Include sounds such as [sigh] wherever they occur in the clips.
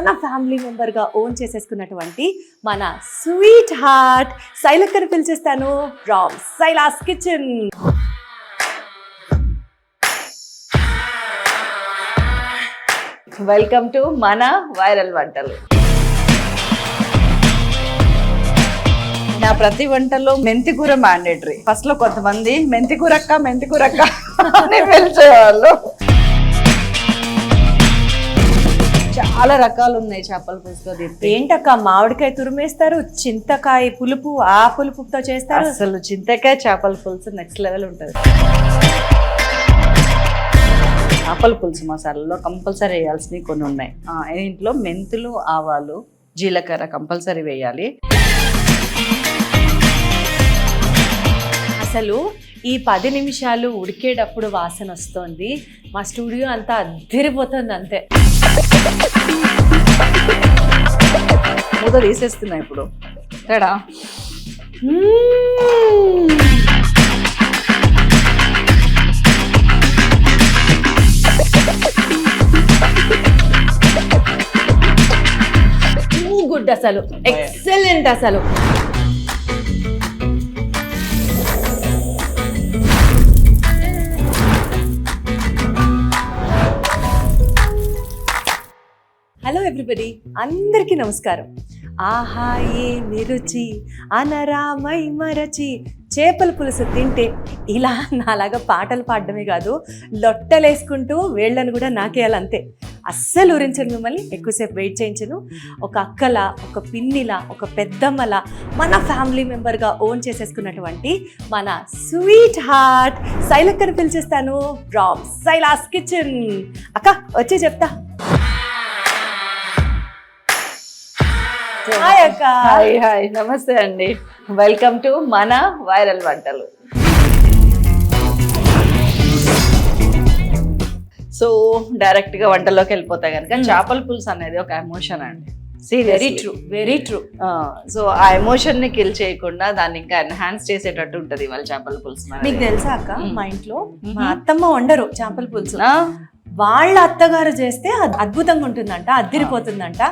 మన ఫ్యామిలీ మెంబర్గా ఓన్ చేసేసుకున్నటువంటి మన స్వీట్ హార్ట్ శైలక్కని పిలిచేస్తాను. From Shaila's kitchen. Welcome to మన వైరల్ వంటలు. నా ప్రతి వంటలో మెంతి కూర మ్యాండేటరీ. ఫస్ట్లో కొంతమంది మెంతి కూరక్క మెంతి కూర అని పిలిచేవాళ్ళు. చాలా రకాలు ఉన్నాయి చేపల పులుసులో దీంట్లో ఏంటక్క మామిడికాయ తురిమేస్తారు చింతకాయ పులుపు ఆ పులుపుతో చేస్తారు. అసలు చింతకాయ చేపల పులుసు నెక్స్ట్ లెవెల్ ఉంటుంది. చేపల పులుసు మసాలాలో కంపల్సరీ వేయాల్సినవి కొన్ని ఉన్నాయి. ఇంట్లో మెంతులు ఆవాలు జీలకర్ర కంపల్సరీ వేయాలి. అసలు ఈ పది నిమిషాలు ఉడికేటప్పుడు వాసన వస్తుంది. మా స్టూడియో అంతా అద్దరిపోతుంది అంతే. మూత తీసేస్తున్నా ఇప్పుడు. తేడా? గుడ్ అసలు. ఎక్సలెంట్ అసలు. ఎవ్రీబడి అందరికీ నమస్కారం. ఆహా ఏ నిరుచి అనరామై మరచి చేపల పులుసు తింటే ఇలా నాలాగా పాటలు పాడడమే కాదు లొట్టలేసుకుంటూ వేళ్ళను కూడా నాకేయాలంతే అస్సలు ఊరించను మిమ్మల్ని ఎక్కువసేపు వెయిట్ చేయించను. ఒక అక్కల ఒక పిన్నిలా ఒక పెద్దమ్మలా మన ఫ్యామిలీ మెంబర్గా ఓన్ చేసేసుకున్నటువంటి మన స్వీట్ హార్ట్ శైలక్కని పిలిచేస్తాను ఫ్రామ్ శైలాస్ కిచెన్. అక్క వచ్చి చెప్తా. హాయ్ అక్క హాయ్ హాయ్ నమస్తే అండి వెల్కమ్ టు మన వైరల్ వంటలు సో డైరెక్ట్గా వంటలోకి వెళ్ళిపోతే కనుక Hmm. చేపల పులుసు అనేది ఒక ఎమోషన్ అండి very true very true so ఆ ఎమోషన్ని కిల్ చేయకుండా దాన్ని ఇంకా ఎన్హాన్స్ చేసేటట్టు ఉంటది వాళ్ళ చేపల పులుసు. మీకు తెలుసా అక్క మ్మ్. మా ఇంట్లో. మా అత్తమ్మ వండరు చేపల పులుసు? వాళ్ళ అత్తగారు చేస్తే అది అద్భుతంగా ఉంటుందంట అద్దిరిపోతుందంట.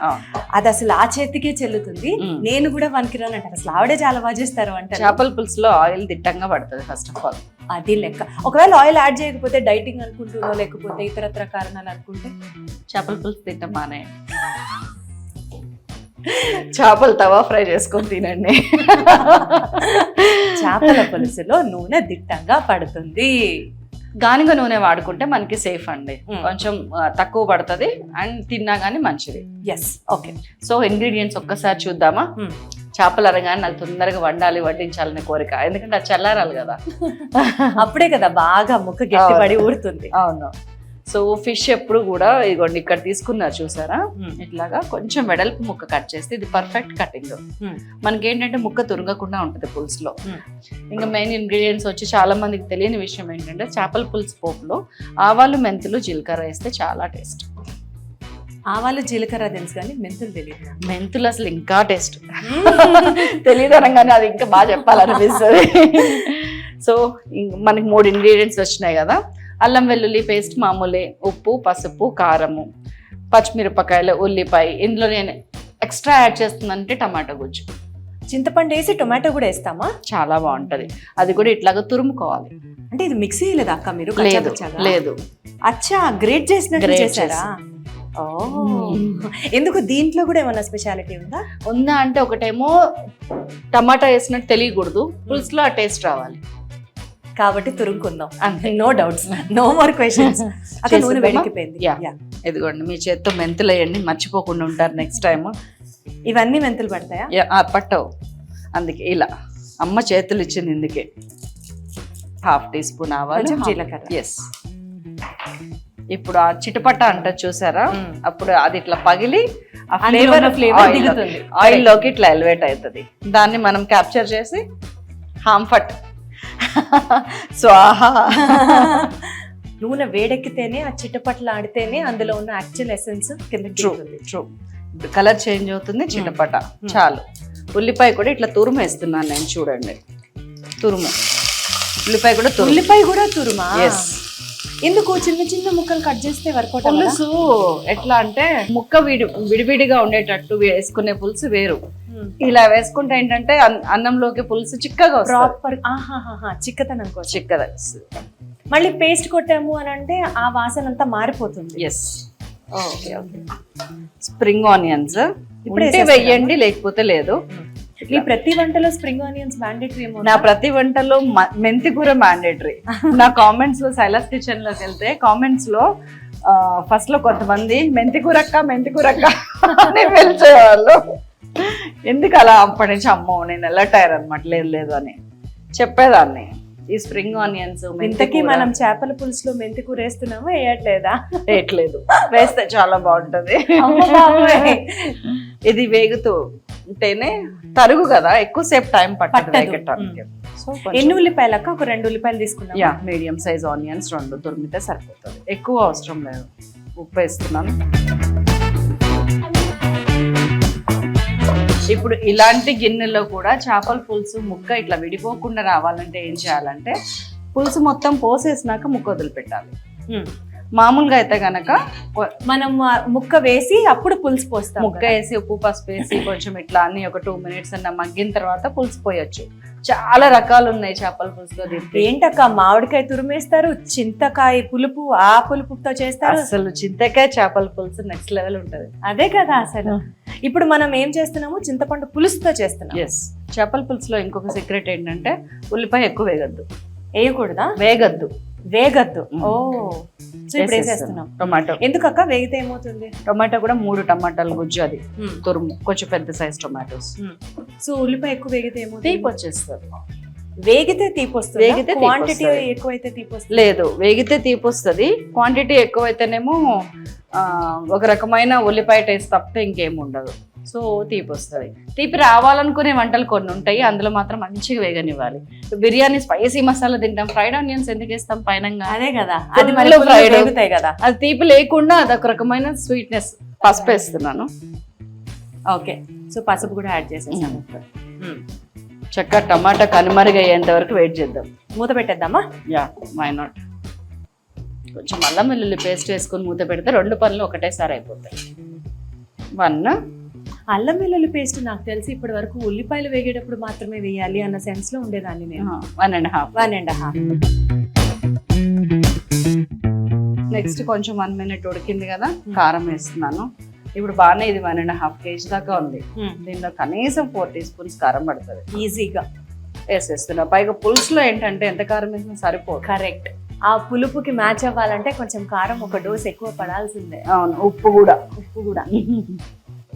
అది అసలు ఆ చేతికే చెల్లుతుంది. నేను కూడా పనికిరానంట అసలు ఆవిడే చాలా బాగా చేస్తారు అంట. చేపల పులుసులో ఆయిల్ దిట్టంగా పడుతుంది ఫస్ట్ ఆఫ్ ఆల్. అది లెక్క. ఒకవేళ ఆయిల్ యాడ్ చేయకపోతే డైటింగ్ అనుకుంటున్నో లేకపోతే ఇతరత్ర కారణాలు అనుకుంటే? చేపల పులుసు తింటాం మానే. చేపలు తవా ఫ్రై చేసుకొని తినండి. చేపల పులుసులో నూనె దిట్టంగా పడుతుంది. గానిగ నూనె వాడుకుంటే మనకి సేఫ్ అండి. Mm. కొంచెం తక్కువ పడుతుంది అండ్ తిన్నా కానీ మంచిది. Yes okay. సో ఇంగ్రీడియంట్స్ ఒక్కసారి చూద్దామా? చేపలు అనగానే నాకు తొందరగా వండాలి వడ్డించాలనే కోరిక. ఎందుకంటే అది చల్లారాలి కదా. [laughs] అప్పుడే కదా బాగా ముక్క గట్టిపడి ఊరుతుంది. అవును. సో ఫిష్ ఎప్పుడు కూడా ఇదిగోండి ఇక్కడ తీసుకున్నారు చూసారా? ఇట్లాగా కొంచెం వెడల్పు ముక్క కట్ చేస్తే ఇది పర్ఫెక్ట్ కటింగ్ Hmm. మనకి ఏంటంటే ముక్క తురగకుండా ఉంటుంది పులుసులో. Hmm. ఇంకా మెయిన్ ఇంగ్రీడియంట్స్ వచ్చి చాలా మందికి తెలియని విషయం ఏంటంటే చేపల పులుసు పోపులో ఆవాలు మెంతులు జీలకర్ర వేస్తే చాలా టేస్ట్ ఆవాలు జీలకర్ర తెలుసు కానీ మెంతులు తెలియదు. మెంతులు అసలు ఇంకా టేస్ట్ [laughs] తెలియదు అనగానే అది ఇంకా బాగా చెప్పాలనిపిస్తుంది. [laughs] సో ఇంక మనకి మూడు ఇంగ్రీడియంట్స్ వచ్చినాయి కదా. అల్లం వెల్లుల్లి పేస్ట్ మామూలే ఉప్పు పసుపు కారము పచ్చిమిరపకాయలు ఉల్లిపాయ. ఇందులో నేను ఎక్స్ట్రా యాడ్ చేస్తుందంటే టమాటా గుజ్జు. చింతపండు వేసి టొమాటో కూడా వేస్తామా? చాలా బాగుంటది. అది కూడా ఇట్లాగా తురుముకోవాలి. అంటే ఇది మిక్సీ లేదా అక్క మీరు? లేదు? లేదు. అచ్చా గ్రేట్ చేసినట్టు చేశారా? ఎందుకు దీంట్లో కూడా ఏమన్నా స్పెషాలిటీ ఉందా? ఉందా అంటే ఒకటేమో టమాటా వేసినట్టు తెలియకూడదు. పులుసులో ఆ టేస్ట్ రావాలి. కాబట్టి తురుముకుందాం అంతే no doubts no more questions అక్కడ నూనె? వేడికిపోయింది. Yeah. ఇదిగోండి మీ చేత్తో మెంతులు వేయండి మర్చిపోకుండా ఉంటారు నెక్స్ట్ టైం ఇవన్నీ మెంతులు పడతాయా పట్టవు అందుకే ఇలా అమ్మ చేతులు ఇచ్చింది ఇందుకే హాఫ్ టీ స్పూన్ ఆవాలు జీలకర్ర. ఎస్ ఇప్పుడు ఆ చిటపట అంట చూసారా Mm. అప్పుడు అది ఇట్లా పగిలి ఆ ఫ్లేవర్ ఉన్న flavor దిగుతుంది. ఆయిల్లోకి ఇట్లా ఎలివేట్ అవుతుంది దాన్ని మనం క్యాప్చర్ చేసి హాంఫట్ స్వాహా. నూనె వేడెక్కితేనే ఆ చిట్టపట్లు ఆడితేనే అందులో ఉన్న యాక్చువల్ ఎసెన్స్ కింద ట్రూ ట్రూ కలర్ చేంజ్ అవుతుంది చిటపట. చాలు. ఉల్లిపాయ కూడా ఇట్లా తురుము వేస్తున్నాను నేను చూడండి. తురుము. ఉల్లిపాయ కూడా తురుము. ఉల్లిపాయ కూడా తురుమా? ఎస్ ఎందుకు? చిన్న చిన్న ముక్కలు కట్ చేస్తే వర్కౌట్ పులుసు ఎట్లా అంటే ముక్క విడి విడివిడిగా ఉండేటట్టు వేసుకునే పులుసు వేరు. ఇలా వేసుకుంటే ఏంటంటే అన్- అన్నంలోకి పులుసు చిక్కగా ప్రాపర్ ఆహాహా చిక్కతనం కోసం. చిక్కగా మళ్ళీ పేస్ట్ కొట్టాము అని అంటే ఆ వాసన అంతా మారిపోతుంది. Yes okay okay spring onions ఇప్పుడే? వెయ్యండి లేకపోతే లేదు. ఈ ప్రతి వంటలో స్ప్రింగ్ ఆనియన్స్ మ్యాండేటరీ ఏమో నా ప్రతి వంటలో మెంతి కూర మ్యాండేటరీ నా కామెంట్స్లో సైలస్ కిచెన్లోకి వెళ్తే కామెంట్స్లో ఫస్ట్లో కొంతమంది మెంతి కూర అక్క మెంతి కూర అక్క అని పిలిచేవాళ్ళు. ఎందుకు అలా అప్పటి నుంచి అమ్మో నేను ఎలా టైర్ అనమాట లేదు లేదు అని చెప్పేదాన్ని. ఈ స్ప్రింగ్ ఆనియన్స్ ఇంతకీ మనం చేపల పులుసులో మెంతి కూర వేస్తున్నామా వేయట్లేదా? వేయట్లేదు. వేస్తే చాలా బాగుంటది. ఇది వేగుతూ ఉంటేనే తరుగు కదా ఎక్కువసేపు టైం సో ఎన్ని ఉల్లిపాయలక్క? ఒక రెండు ఉల్లిపాయలు తీసుకున్నాం యా. మీడియం సైజ్ ఆనియన్స్ రెండు తురిమితే సరిపోతుంది. ఎక్కువ అవసరం లేదు. ఉప్పు వేస్తున్నాను. ఇప్పుడు ఇలాంటి గిన్నెలో కూడా చేపల పులుసు ముక్క ఇట్లా విడిపోకుండా రావాలంటే ఏం చేయాలంటే పులుసు మొత్తం పోసేసినాక ముక్క వదిలిపెట్టాలి. మామూలుగా అయితే గనక మనం ముక్క వేసి అప్పుడు పులుసు పోస్తాం ముక్క వేసి ఉప్పు పసుపు వేసి కొంచెం ఇట్లా అన్ని ఒక టూ మినిట్స్ అన్న మగ్గిన తర్వాత పులుసు పోయొచ్చు. చాలా రకాలు ఉన్నాయి చేపల పులుసులో ఏంటక్క మామిడికాయ తురిమేస్తారు చింతకాయ పులుపు ఆ పులుపుతో చేస్తారు. అసలు చింతకాయ చేపల పులుసు నెక్స్ట్ లెవెల్ ఉంటది. అదే కదా అసలు. ఇప్పుడు మనం ఏం చేస్తున్నాము? చింతపండు పులుసుతో చేస్తున్నాం. ఎస్ చేపల పులుసులో ఇంకొక సీక్రెట్ ఏంటంటే ఉల్లిపాయ ఎక్కువ వేగద్దు వేయకూడదా? వేగద్దు. వేగద్దు. ఓ. సో ఇప్పుడు వేసేస్తున్నాం టొమాటో. ఎందుకక్క వేగితే ఏమవుతుంది? టొమాటో కూడా మూడు టమాటాలు గుజ్జు అది. తురుము. కొంచెం పెద్ద సైజ్ టొమాటోస్. సో ఉల్లిపాయ ఎక్కువ వేగితే ఏమవుతుంది? తీపి వచ్చేస్తుంది. వేగితే తీపి వస్తుంది? వేగితే క్వాంటిటీ. ఎక్కువైతే తీపి వస్తుంది? లేదు. వేగితే తీపి వస్తుంది. క్వాంటిటీ ఎక్కువైతేనేమో ఒక రకమైన ఉల్లిపాయ టేస్ట్ తప్పితే ఇంకేం ఉండదు. సో తీపి వస్తుంది. తీపి రావాలనుకునే వంటలు కొన్ని ఉంటాయి అందులో మాత్రం మంచిగా వేగనివ్వాలి. బిర్యానీ స్పైసీ మసాలా తింటాం ఫ్రైడ్ ఆనియన్స్ ఎందుకు వేస్తాం పైన అదే కదా. అది. వేగుతాయి కదా. అది తీపి లేకుండా అదొక రకమైన స్వీట్నెస్ పసుపు వేస్తున్నాను. ఓకే. సో పసుపు కూడా యాడ్ చేసేసాం మ్మ్. చక్కగా టమాటా కనుమరుగయ్యేంత వరకు వెయిట్ చేద్దాం. మూత పెట్టేద్దామా? యా వై నాట్ కొంచెం అల్లం వెల్లుల్లి పేస్ట్ వేసుకొని మూత పెడితే రెండు పనులు ఒకటేసారి అయిపోతాయి. వన్ అల్లం వెల్లుల్లి పేస్ట్ నాకు తెలిసి ఇప్పటి వరకు ఉల్లిపాయలు వేగేటప్పుడు మాత్రమే వేయాలి అన్న సెన్స్లో ఉండేదాన్ని నేను. One and half one and half next కొంచెం వన్ మినిట్ ఉడికింది కదా కారం వేస్తున్నాను. ఇప్పుడు బాగానే ఇది వన్ అండ్ హాఫ్ కేజీ దాకా ఉంది. దీనిలో కనీసం ఫోర్ టీ స్పూన్స్ కారం పడుతుంది. ఈజీగా వేసేస్తున్నా. పైగా పులుసులో ఏంటంటే ఎంత కారం వేసినా సరిపోదు. కరెక్ట్ ఆ పులుపుకి మ్యాచ్ అవ్వాలంటే కొంచెం కారం ఒక డోస్ ఎక్కువ పడాల్సిందే. అవును ఉప్పు కూడా. ఉప్పు కూడా.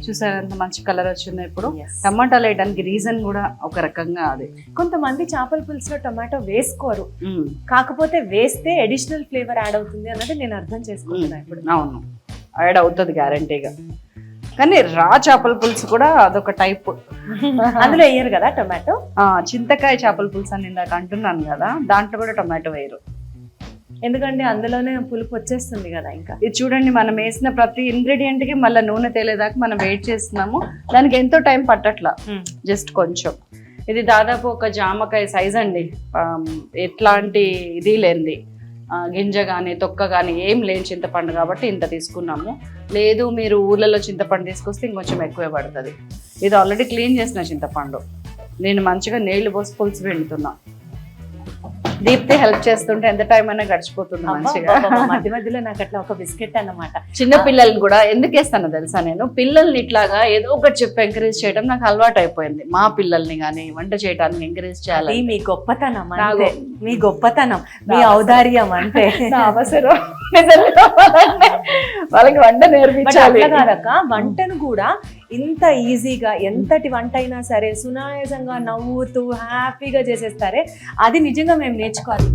చూసారు ఎంత మంచి కలర్ వచ్చిందో ఇప్పుడు. టమాటాలు వేయడానికి రీజన్ కూడా ఒక రకంగా అది. కొంతమంది చేపల పులుసులో టమాటో వేసుకోరు. కాకపోతే వేస్తే అడిషనల్ ఫ్లేవర్ యాడ్ అవుతుంది అన్నది నేను అర్థం చేసుకుంటున్నా ఇప్పుడు. అవును. యాడ్ అవుతుంది గ్యారంటీగా కానీ రా చేపల పులుసు కూడా అదొక టైప్ [laughs] అందులో వేయరు కదా టొమాటో? చింతకాయ చేపల పులుసు అని ఇందాక అంటున్నాను కదా దాంట్లో కూడా టొమాటో వేయరు. ఎందుకంటే అందులోనే పులుపు వచ్చేస్తుంది కదా ఇంకా. ఇది చూడండి మనం వేసిన ప్రతి ఇంగ్రీడియంట్కి మళ్ళీ నూనె తేలేదాకా మనం వెయిట్ చేస్తున్నాము. దానికి ఎంతో టైం పట్టట్లా. జస్ట్ కొంచెం. ఇది దాదాపు ఒక జామకాయ సైజ్ అండి. ఎట్లాంటి ఇది లేనిది. గింజ కానీ తొక్క కానీ ఏం లేని చింతపండు కాబట్టి ఇంత తీసుకున్నాము. లేదు మీరు ఊర్లలో చింతపండు తీసుకొస్తే ఇంకొంచెం ఎక్కువే పడుతుంది. ఇది ఆల్రెడీ క్లీన్ చేసిన చింతపండు. నేను మంచిగా నీళ్ళు పోసి పులుసు వెళ్తున్నా దీప్తి హెల్ప్ చేస్తుంటే ఎంత టైం అయినా గడిచిపోతుంది మంచిగా. మధ్య మధ్యలో నాకు అట్లా ఒక బిస్కెట్ అన్నమాట. చిన్న పిల్లల్ని కూడా ఎందుకు వేస్తానో తెలుసా నేను? పిల్లల్ని ఇట్లాగా ఏదో ఒకటి చెప్పి ఎంకరేజ్ చేయడం నాకు అలవాటు అయిపోయింది. మా పిల్లల్ని కానీ వంట చేయడానికి ఎంకరేజ్ చేయాలి మీ గొప్పతనం మీ గొప్పతనం మీ ఔదార్యం అంటే అవసరం. వాళ్ళకి వంట నేర్పించాలి. కాదక్క. వంటను కూడా ఇంత ఈజీగా ఎంతటి వంట అయినా సరే సునాయాసంగా నవ్వుతూ హ్యాపీగా చేసేస్తారే అది నిజంగా మేము నేర్చుకోవాలి.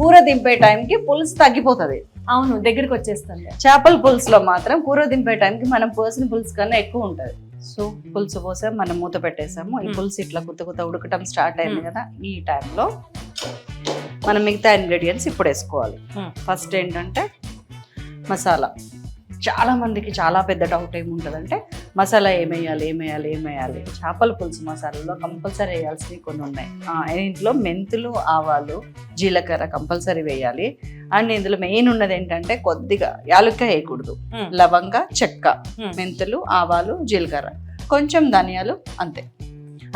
కూర దింపే టైంకి పులుసు తగ్గిపోతుంది. అవును దగ్గరికి వచ్చేస్తుంది. చేపల పులుసులో మాత్రం కూర దింపే టైంకి మనం పోసిన పులుసు కన్నా ఎక్కువ ఉంటుంది. సో పులుసు పోసాం మనం మూత పెట్టేసాము ఈ. పులుసు ఇట్లా కొత్త కొత్త ఉడకటం స్టార్ట్ అయింది. కదా ఈ టైంలో మనం మిగతా ఇంగ్రీడియంట్స్ ఇప్పుడు వేసుకోవాలి. ఫస్ట్ ఏంటంటే మసాలా చాలా మందికి చాలా పెద్ద డౌట్ ఏముంటుందంటే మసాలా ఏమేయాలి ఏమేయాలి ఏమేయాలి చేపల పులుసు మసాలాలో కంపల్సరీ వేయాల్సినవి కొన్ని ఉన్నాయి ఇంట్లో మెంతులు ఆవాలు జీలకర్ర కంపల్సరీ వేయాలి అండ్ ఇందులో మెయిన్ ఉన్నది ఏంటంటే కొద్దిగా యాలక్కాయ వేయకూడదు. లవంగ చెక్క మెంతులు ఆవాలు జీలకర్ర. కొంచెం ధనియాలు అంతే.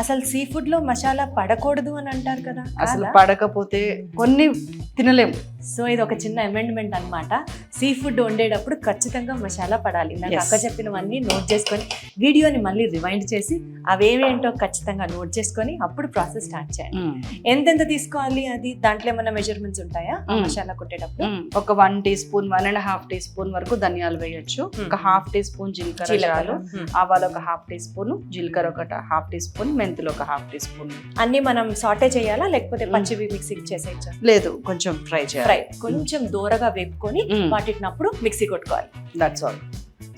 అసలు సీ ఫుడ్లో మసాలా పడకూడదు అని అంటారు కదా. అసలు? పడకపోతే కొన్ని తినలేము. సో ఇది ఒక చిన్న అమెండ్మెంట్ అన్నమాట. సీ ఫుడ్ వండేటప్పుడు ఖచ్చితంగా మసాలా పడాలి. నాకు. అక్క చెప్పినవన్నీ నోట్ చేసుకొని వీడియోని మళ్ళీ రివైండ్ చేసి అవేవేంటో ఖచ్చితంగా నోట్ చేసుకొని అప్పుడు ప్రాసెస్ స్టార్ట్ చేయండి. ఎంతెంత తీసుకోవాలి అది? దాంట్లో ఏమైనా మెజర్మెంట్స్ ఉంటాయా. మసాలా కొట్టేటప్పుడు. ఒక one teaspoon one and half teaspoon వరకు ధనియాలు వేయొచ్చు. ఒక హాఫ్ టీ స్పూన్ జీలకర్ర. ఆవాలు ఒక హాఫ్ టీ స్పూన్ జీలకర్ర ఒక హాఫ్ టీ స్పూన్ మెంతులు ఒక హాఫ్ టీ స్పూన్ అన్ని మనం సాటే చేయాలా? లేకపోతే. పచ్చివి మిక్సీకి చేసేయచ్చా? లేదు కొంచెం ఫ్రై చేయాలి. ఫ్రై కొంచెం దూరగా వేపుకొని. వాటినప్పుడు మిక్సీ కొట్టుకోవాలి. దట్స్ ఆల్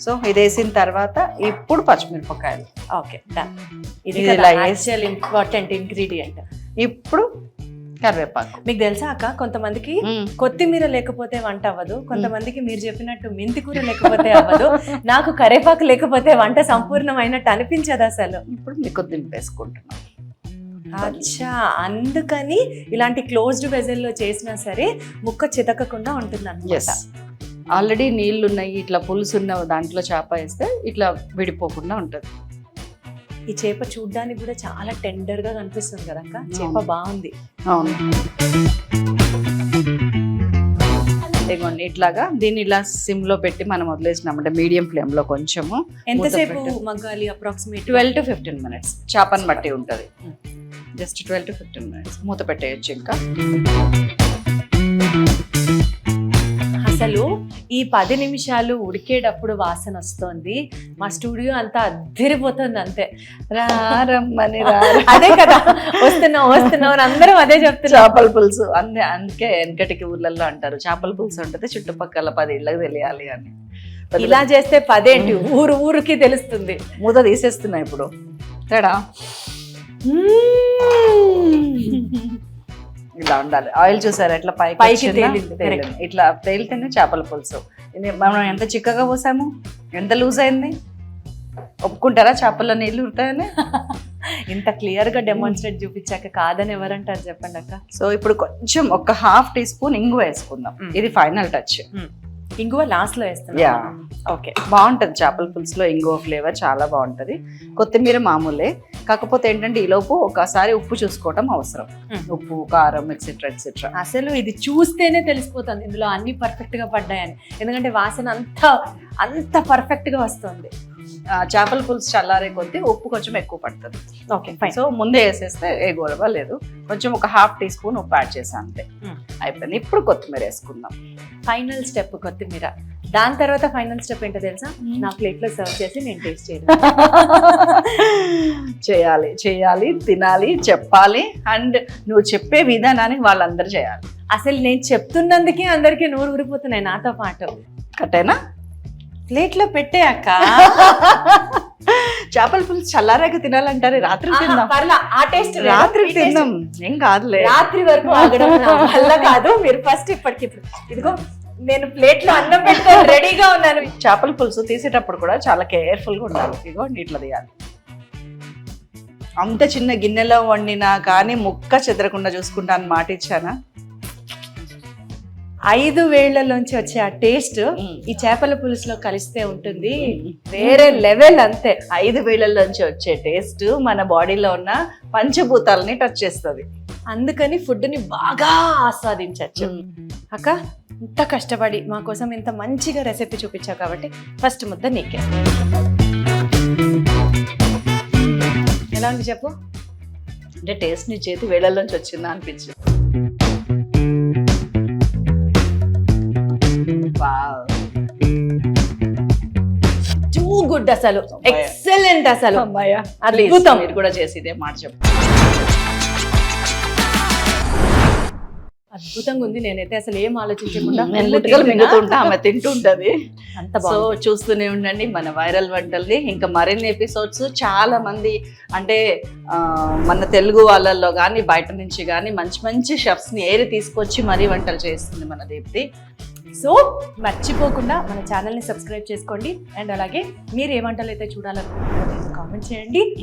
సో ఇది వేసిన తర్వాత ఇప్పుడు పచ్చిమిరపకాయలు. ఓకే డన్ ఇది యాక్చువల్ ఇంపార్టెంట్ ఇంగ్రీడియంట్ ఇప్పుడు కరివేపాకు. మీకు తెలుసా అక్క? కొంతమందికి. కొత్తిమీర లేకపోతే వంట అవ్వదు. కొంతమందికి మీరు చెప్పినట్టు మెంతి కూర లేకపోతే అవ్వదు. నాకు కరేపాకు లేకపోతే వంట సంపూర్ణమైనట్టు అనిపించదు అసలు. ఇప్పుడు మీకు దింపేసుకుంటున్నాం. అచ్చా! అందుకని ఇలాంటి క్లోజ్డ్ వెజల్లో చేసినా సరే ముక్క చితకకుండా ఉంటుంది ఎస్ ఆల్రెడీ నీళ్ళు ఉన్నాయి ఇట్లా పులుసు ఉన్న దాంట్లో చేప వేస్తే ఇట్లా విడిపోకుండా ఉంటుంది. ఈ చేప చూడ్డానికి కూడా చాలా టెండర్గా కనిపిస్తుంది కదా అక్క? చేప. బాగుంది. అవును. ఇదిగోండి ఇట్లాగా దీన్ని ఇలా సిమ్లో పెట్టి మనం వదిలేసినామంటే మీడియం ఫ్లేమ్లో కొంచెము ఎంతసేపు. మగ్గాలి approximate twelve to fifteen minutes. చేపని బట్టి ఉంటుంది. Just twelve to fifteen minutes. మూత పెట్టేయచ్చు ఇంకా. ఈ పది నిమిషాలు ఉడికేటప్పుడు వాసన వస్తుంది. మా స్టూడియో అంతా అద్దరిపోతుంది అంతే. రారమ్మని రా. అదే కదా. వస్తున్నాం వస్తున్నాం అని అందరం అదే చెప్తున్నాం. చేపల పులుసు. అందే అందుకే వెనకటికి ఊర్లలో అంటారు. చేపల పులుసు ఉంటుంది చుట్టుపక్కల పది ఇళ్ళకి తెలియాలి అని. ఇలా చేస్తే పదేంటి? ఊరు ఊరికి తెలుస్తుంది. మూత తీసేస్తున్నా ఇప్పుడు. తేడా? ఇలా ఉండాలి. ఆయిల్ చూసారా? ఎట్లా పైకి పైకి? తేలింది. ఇట్లా తేలితేనే చేపల పులుసు. మనం ఎంత చిక్కగా పోసాము ఎంత లూజ్ అయింది? ఒప్పుకుంటారా? చేపల్లో నీళ్ళు ఉంటాయని [laughs] ఇంత క్లియర్గా డెమాన్స్ట్రేట్ చూపించాక కాదని ఎవరంటారు చెప్పండి అక్క? సో ఇప్పుడు కొంచెం ఒక హాఫ్ టీ స్పూన్ ఇంగు వేసుకుందాం. ఇది ఫైనల్ టచ్. ఇంగువ లాస్ట్లో వేస్తున్నా Yeah. ఓకే బాగుంటుంది. చేపల పులుసులో ఇంగువ ఫ్లేవర్ చాలా బాగుంటుంది. కొత్తిమీర మామూలే. కాకపోతే ఏంటంటే ఈలోపు ఒకసారి ఉప్పు చూసుకోవటం అవసరం. Mm. ఉప్పు కారం ఎక్సెట్రా ఎక్సెట్రా అసలు ఇది చూస్తేనే తెలిసిపోతుంది. ఇందులో అన్ని పర్ఫెక్ట్గా పడ్డాయని. ఎందుకంటే వాసన అంత అంత పర్ఫెక్ట్గా వస్తుంది. చేపల పులుసు చల్లారే కొద్దీ ఉప్పు కొంచెం ఎక్కువ పడుతుంది. ఓకే ఫైన్ సో ముందే వేసేస్తే ఏ గొడవ లేదు. కొంచెం ఒక హాఫ్ టీ స్పూన్ ఉప్పు యాడ్ చేసాను అంతే. Mm. అయిపోయింది. ఇప్పుడు కొత్తిమీర వేసుకుందాం. ఫైనల్ స్టెప్ కొత్తిమీర. దాని తర్వాత ఫైనల్ స్టెప్ ఏంటో తెలుసా? నా ప్లేట్లో సర్వ్ చేసి నేను టేస్ట్ చేయడం [laughs] చేయాలి చేయాలి తినాలి చెప్పాలి. అండ్ నువ్వు చెప్పే విధానాన్ని వాళ్ళందరూ చేయాలి. అసలు నేను చెప్తున్నందుకే అందరికీ నోరు ఊరిపోతున్నాయి నాతో పాటు. కట్టేనా ప్లేట్లో పెట్టే అక్క. చేపల పులుసు చల్లారాక తినాలంటారే రాత్రి తిందాం. ఆ టేస్ట్. రాత్రి తిందాం. ఏం కాదులే. రాత్రి వరకు ఆగడం వల్ల కాదు. మీరు ఫస్ట్ ఇప్పటికిప్పుడు ఇదిగో నేను ప్లేట్లో అన్నం పెట్టుకొని రెడీగా ఉన్నాను. చేపల పులుసు తీసేటప్పుడు కూడా చాలా కేర్ఫుల్గా ఉండాలి. ఇదిగో ఇట్లా తీయాలి. అంత చిన్న గిన్నెలో వండినా కానీ ముక్క చెదరకుండా చూసుకుంటా అని మాట ఇచ్చానా ఐదు వేళ్ళలోంచి వచ్చే ఆ టేస్ట్ ఈ చేపల పులుసులో కలిస్తే ఉంటుంది. వేరే లెవెల్ అంతే. ఐదు వేళల్లోంచి వచ్చే టేస్ట్ మన బాడీలో ఉన్న పంచభూతాలని టచ్ చేస్తుంది. అందుకని ఫుడ్ని బాగా ఆస్వాదించవచ్చు అక్క ఇంత కష్టపడి మా కోసం ఇంత మంచిగా రెసిపీ చూపించావు కాబట్టి ఫస్ట్ ముద్ద నీకే. ఎలా ఉంది చెప్పు? అంటే టేస్ట్ నీ చేతి వేళల్లోంచి వచ్చిందా అనిపించింది. Wow. టూ గుడ్ అసలు. ఎక్సలెంట్ అసలు. అద్భుతం. మీరు కూడా చేసి ఇదే మాట చెప్పు అద్భుతంగా ఉంది. నేనైతే అసలు ఏం ఆలోచించకుండా ఆమె తింటుంటది. అంత సో చూస్తూనే ఉండండి మన వైరల్ వంటల్ని. ఇంకా మరిన్ని ఎపిసోడ్స్ చాలా మంది అంటే మన తెలుగు వాళ్ళల్లో కానీ బయట నుంచి కానీ మంచి మంచి షెఫ్స్ని ఏరి తీసుకొచ్చి మరీ వంటలు చేస్తుంది మన దీప్తి. సో మర్చిపోకుండా మన ఛానల్ని సబ్స్క్రైబ్ చేసుకోండి. అండ్ అలాగే మీరు ఏ వంటలు అయితే చూడాలనుకుంటున్నారో కామెంట్ చేయండి.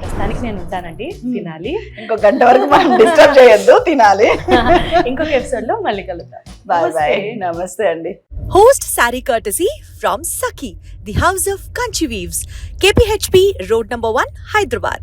ప్రస్తుతానికి నేను ఉంటానండి. తినాలి. ఇంకో గంట వరకు మనం డిస్టర్బ్ చేయొద్దు తినాలి. [laughs] ఇంకొక ఎపిసోడ్లో మళ్ళీ కలుద్దాం. Bye bye. నమస్తే. అండి. Host Sari courtesy from Saki, the House of Kanchi Weaves, KPHP Road number 1, Hyderabad.